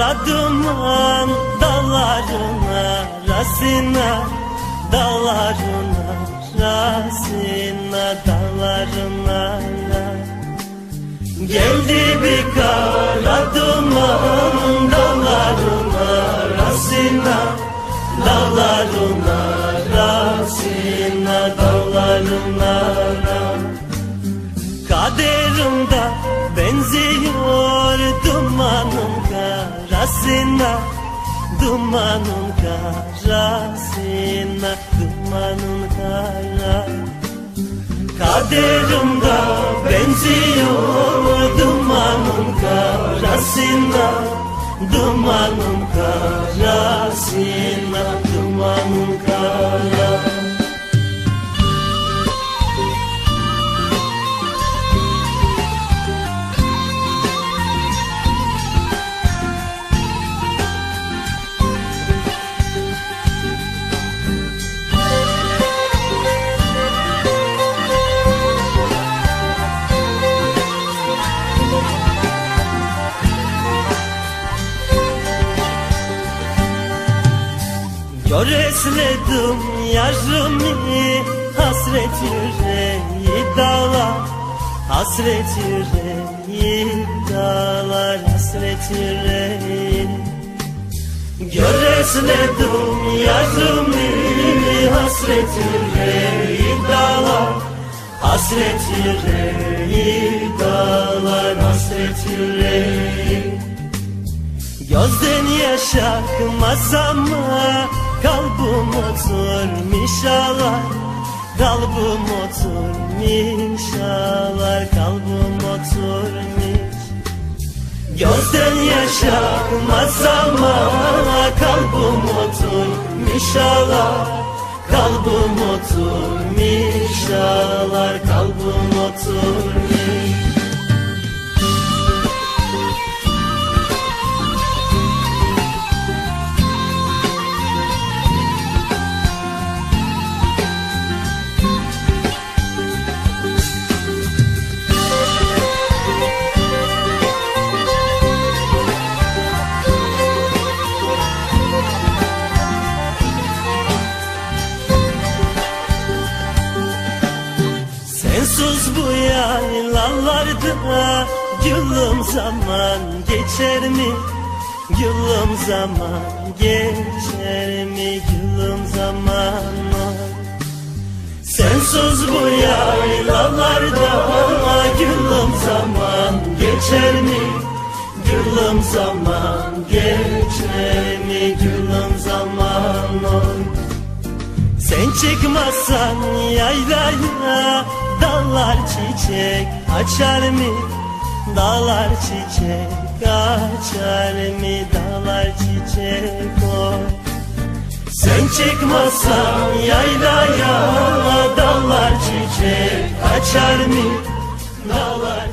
duman Dalların arasına Dalların arasına Dalların Geldi bir kara duman Dalların arasına Dalların arasına Dalların Kaderimde benziyor dumanın karasına Dumanın karasına Dumanın kara. Kaderimde benziyor dumanın karasına Dumanın karasına Dumanın karasına Göresledim yarımı Hasret yüreği dağlar Hasret yüreği dağlar Hasret yüreği. Göresledim yarımı Hasret yüreği dağlar Hasret yüreği dağlar Hasret yüreği. Gözden yaş akmaz ama Kalbim oturmuş ağlar Kalbim oturmuş ağlar Kalbim oturmuş. Gözden yaş akmaz ama Kalbim oturmuş ağlar Kalbim oturmuş ağlar Kalbim oturmuş bu yaylalarda Gülüm zaman geçer mi? Gülüm zaman geçer mi? Gülüm zaman Sensiz bu yaylalarda Gülüm zaman geçer mi? Gülüm zaman geçer mi? Gülüm zaman sen çıkmazsan yaylaya Dallar çiçek açar mı? Dağlar çiçek açar mı? Dağlar çiçek o Sen çıkmazsan yaylaya Dallar çiçek açar mı? Dağlar